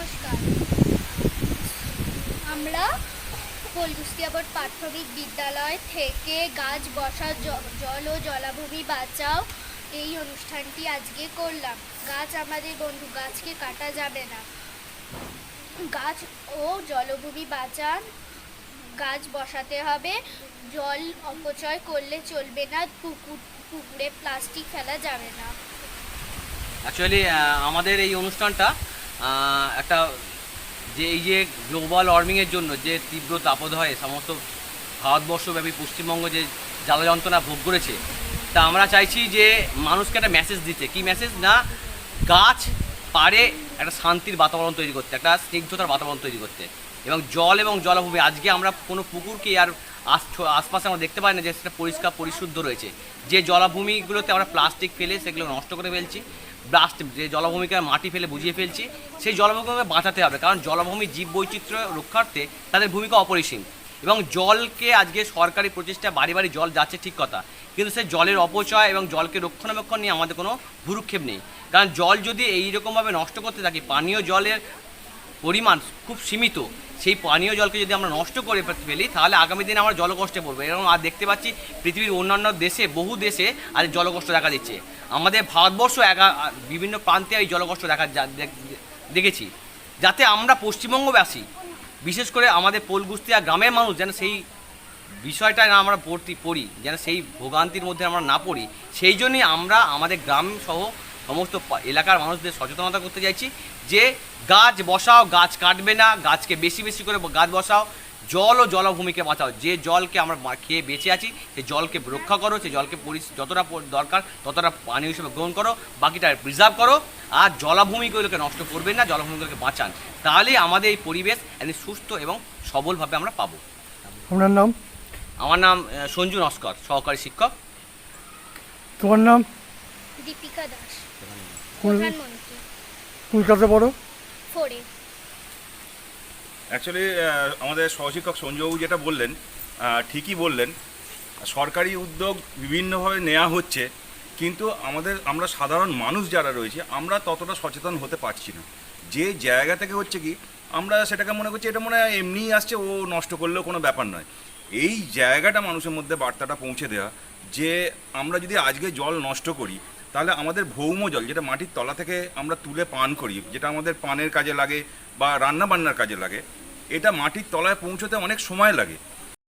নমস্কার। আমরা ফুলকুস্তিয়াবট প্রাথমিক বিদ্যালয় থেকে গাছ বসা জল ও জলাভূমি বাঁচাও এই অনুষ্ঠানটি আজকে করলাম। গাছ আমাদের বন্ধু, গাছকে কাটা যাবে না। গাছ ও জলভূমি বাঁচান, গাছ বসাতে হবে, জল অপচয় করলে চলবে না, পুকুর, পুকুরে প্লাস্টিক ফেলা যাবে না। অ্যাকচুয়ালি আমাদের এই অনুষ্ঠানটা একটা যে এই যে গ্লোবাল ওয়ার্মিংয়ের জন্য যে তীব্র তাপদাহে সমস্ত ভারতবর্ষব্যাপী পশ্চিমবঙ্গ যে জ্বালা যন্ত্রণা ভোগ করেছে, তা আমরা চাইছি যে মানুষকে একটা মেসেজ দিতে। কি মেসেজ না, গাছ পারে একটা শান্তির বাতাবরণ তৈরি করতে, একটা স্নিগ্ধতার বাতাবরণ তৈরি করতে। এবং জল এবং জলাভূমি, আজকে আমরা কোনো পুকুরকে আর আশপাশে আমরা দেখতে পাই না যে সেটা পরিষ্কার, পরিশুদ্ধ রয়েছে। যে জলাভূমিগুলোতে আমরা প্লাস্টিক ফেলে সেগুলো নষ্ট করে ফেলছি ব্লাস্ট যে জলভূমিকে মাটি ফেলে বুঝিয়ে ফেলছি, সেই জলভূমিকে বাঁচাতে হবে। কারণ জলভূমি জীব বৈচিত্র্য রক্ষার্থে তাদের ভূমিকা অপরিসীম। এবং জলকে আজকে সরকারি প্রচেষ্টা বাড়ি বাড়ি জল যাচ্ছে ঠিক কথা। কিন্তু সে জলের অপচয় এবং জলকে রক্ষণাবেক্ষণ নিয়ে আমাদের কোনো ভুরুক্ষেপ নেই। কারণ জল যদি এইরকমভাবে নষ্ট করতে থাকি, পানীয় জলের পরিমাণ খুব সীমিত, সেই পানীয় জলকে যদি আমরা নষ্ট করে ফেলি, তাহলে আগামী দিনে আমরা জলকষ্টে পড়ব। এরকম আর দেখতে পাচ্ছি পৃথিবীর অন্যান্য দেশে, বহু দেশে আজ জলকষ্ট দেখা দিচ্ছে। আমাদের ভারতবর্ষ একা বিভিন্ন প্রান্তে এই জলকষ্ট দেখা দেখেছি। যাতে আমরা পশ্চিমবঙ্গবাসী, বিশেষ করে আমাদের পোলগুস্তিয়া গ্রামের মানুষ যেন সেই বিষয়টা না আমরা পড়তি, পড়ি, যেন সেই ভোগান্তির মধ্যে আমরা না পড়ি, সেই জন্যই আমরা আমাদের গ্রাম সহ সমস্ত এলাকার মানুষদের সচেতনতা করতে চাইছি যে গাছ বসাও গাছ কাটবে না গাছকে বেশি বেশি করে গাছ বসাও জল ও জলভূমিকে বাঁচাও। যে জলকে আমরা খেয়ে বেঁচে আছি সেই জলকে রক্ষা করো সেই জলকে পরি যতটা দরকার ততটা পানীয় হিসেবে গ্রহণ করো বাকিটা প্রিজার্ভ করো। আর জলাভূমিগুলোকে নষ্ট করবেন না জলাভূমিগুলোকে বাঁচান। তাহলেই আমাদের এই পরিবেশ একদিন সুস্থ এবং সবলভাবে আমরা পাবো। আপনার নাম? আমার নাম সঞ্জু নস্কর সহকারী শিক্ষক। তোমার নাম? দীপিকা দাস। কোন প্রধানমন্ত্রী। কলকাতা বড় ফোরে অ্যাকচুয়ালি আমাদের সহশিক্ষক সঞ্জয়বাবু যেটা বললেন ঠিকই বললেন সরকারি উদ্যোগ বিভিন্নভাবে নেওয়া হচ্ছে কিন্তু আমাদের আমরা সাধারণ মানুষ যারা রয়েছে আমরা ততটা সচেতন হতে পারছি না। যে জায়গা থেকে হচ্ছে কি আমরা সেটাকে মনে করছি এটা মনে হয় এমনিই আসছে ও নষ্ট করলেও কোনো ব্যাপার নয়। এই জায়গাটা মানুষের মধ্যে বার্তাটা পৌঁছে দেওয়া যে আমরা যদি আজকে জল নষ্ট করি তাহলে আমাদের ভৌম জল, যেটা মাটির তলা থেকে আমরা তুলে পান করি, যেটা আমাদের পানের কাজে লাগে বা রান্না বান্নার কাজে লাগে, এটা মাটির তলায় পৌঁছতে অনেক সময় লাগে।